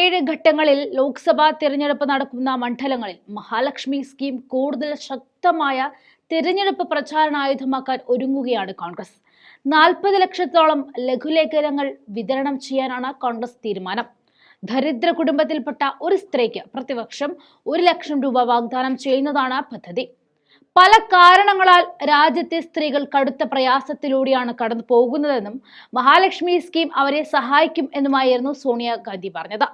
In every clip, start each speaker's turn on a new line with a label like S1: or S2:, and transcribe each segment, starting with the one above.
S1: ഏഴ് ഘട്ടങ്ങളിൽ ലോക്സഭാ തിരഞ്ഞെടുപ്പ് നടക്കുന്ന മണ്ഡലങ്ങളിൽ മഹാലക്ഷ്മി സ്കീം കൂടുതൽ ശക്തമായ തിരഞ്ഞെടുപ്പ് പ്രചാരണായുധമാക്കാൻ ഒരുങ്ങുകയാണ് കോൺഗ്രസ്. നാൽപ്പത് ലക്ഷത്തോളം ലഘുലേഖനങ്ങൾ വിതരണം ചെയ്യാനാണ് കോൺഗ്രസ് തീരുമാനം. ദരിദ്ര കുടുംബത്തിൽപ്പെട്ട ഒരു സ്ത്രീക്ക് പ്രതിവർഷം ഒരു ലക്ഷം രൂപ വാഗ്ദാനം ചെയ്യുന്നതാണ് പദ്ധതി. പല കാരണങ്ങളാൽ രാജ്യത്തെ സ്ത്രീകൾ കടുത്ത പ്രയാസത്തിലൂടെയാണ് കടന്നു പോകുന്നതെന്നും മഹാലക്ഷ്മി സ്കീം അവരെ സഹായിക്കും എന്നുമായിരുന്നു സോണിയാഗാന്ധി പറഞ്ഞത്.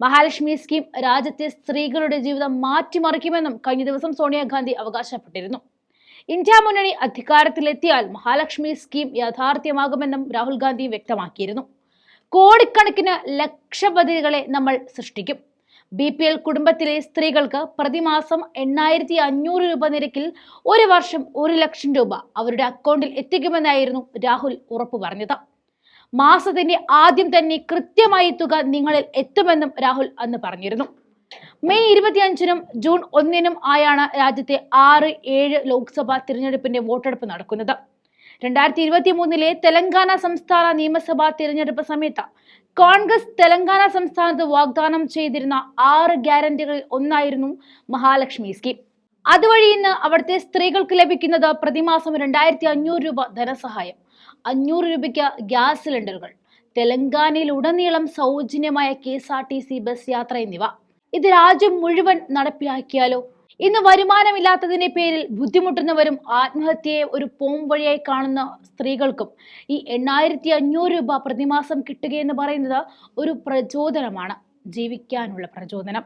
S1: മഹാലക്ഷ്മി സ്കീം രാജ്യത്തെ സ്ത്രീകളുടെ ജീവിതം മാറ്റിമറിക്കുമെന്നും കഴിഞ്ഞ ദിവസം സോണിയാഗാന്ധി അവകാശപ്പെട്ടിരുന്നു. ഇന്ത്യ മുന്നണി അധികാരത്തിലെത്തിയാൽ മഹാലക്ഷ്മി സ്കീം യാഥാർത്ഥ്യമാകുമെന്നും രാഹുൽ ഗാന്ധി വ്യക്തമാക്കിയിരുന്നു. കോടിക്കണക്കിന് ലക്ഷപതികളെ നമ്മൾ സൃഷ്ടിക്കും. ബി പി എൽ കുടുംബത്തിലെ സ്ത്രീകൾക്ക് പ്രതിമാസം എണ്ണായിരത്തി അഞ്ഞൂറ് രൂപ നിരക്കിൽ ഒരു വർഷം ഒരു ലക്ഷം രൂപ അവരുടെ അക്കൗണ്ടിൽ എത്തിക്കുമെന്നായിരുന്നു രാഹുൽ ഉറപ്പു പറഞ്ഞത്. മാസത്തിന്റെ ആദ്യം തന്നെ കൃത്യമായി തുക നിങ്ങളിൽ എത്തുമെന്നും രാഹുൽ അന്ന് പറഞ്ഞിരുന്നു. മെയ് ഇരുപത്തിയഞ്ചിനും ജൂൺ ഒന്നിനും ആയാണ് രാജ്യത്തെ ആറ് ഏഴ് ലോക്സഭാ തിരഞ്ഞെടുപ്പിന്റെ വോട്ടെടുപ്പ് നടക്കുന്നത്. രണ്ടായിരത്തി ഇരുപത്തി മൂന്നിലെ തെലങ്കാന സംസ്ഥാന നിയമസഭാ തിരഞ്ഞെടുപ്പ് സമയത്ത് കോൺഗ്രസ് തെലങ്കാന സംസ്ഥാനത്ത് വാഗ്ദാനം ചെയ്തിരുന്ന ആറ് ഗ്യാരണ്ടികളിൽ ഒന്നായിരുന്നു മഹാലക്ഷ്മി സ്കീം. അതുവഴി ഇന്ന് അവിടുത്തെ സ്ത്രീകൾക്ക് ലഭിക്കുന്നത് പ്രതിമാസം രണ്ടായിരത്തി അഞ്ഞൂറ് രൂപ ധനസഹായം. അഞ്ഞൂറ് രൂപയ്ക്ക് ഗ്യാസ് സിലിണ്ടറുകൾ തെലങ്കാനയിൽ ഉടനീളം സൗജന്യമായ K S R T C bus യാത്ര എന്നിവ. ഇത് രാജ്യം മുഴുവൻ നടപ്പിലാക്കിയാലോ? ഇന്ന് വരുമാനമില്ലാത്തതിന്റെ പേരിൽ ബുദ്ധിമുട്ടുന്നവരും ആത്മഹത്യയെ ഒരു പോം വഴിയായി കാണുന്ന സ്ത്രീകൾക്കും ഈ എണ്ണായിരത്തി അഞ്ഞൂറ് രൂപ പ്രതിമാസം കിട്ടുകയെന്ന് പറയുന്നത് ഒരു പ്രചോദനമാണ്. ജീവിക്കാനുള്ള പ്രചോദനം.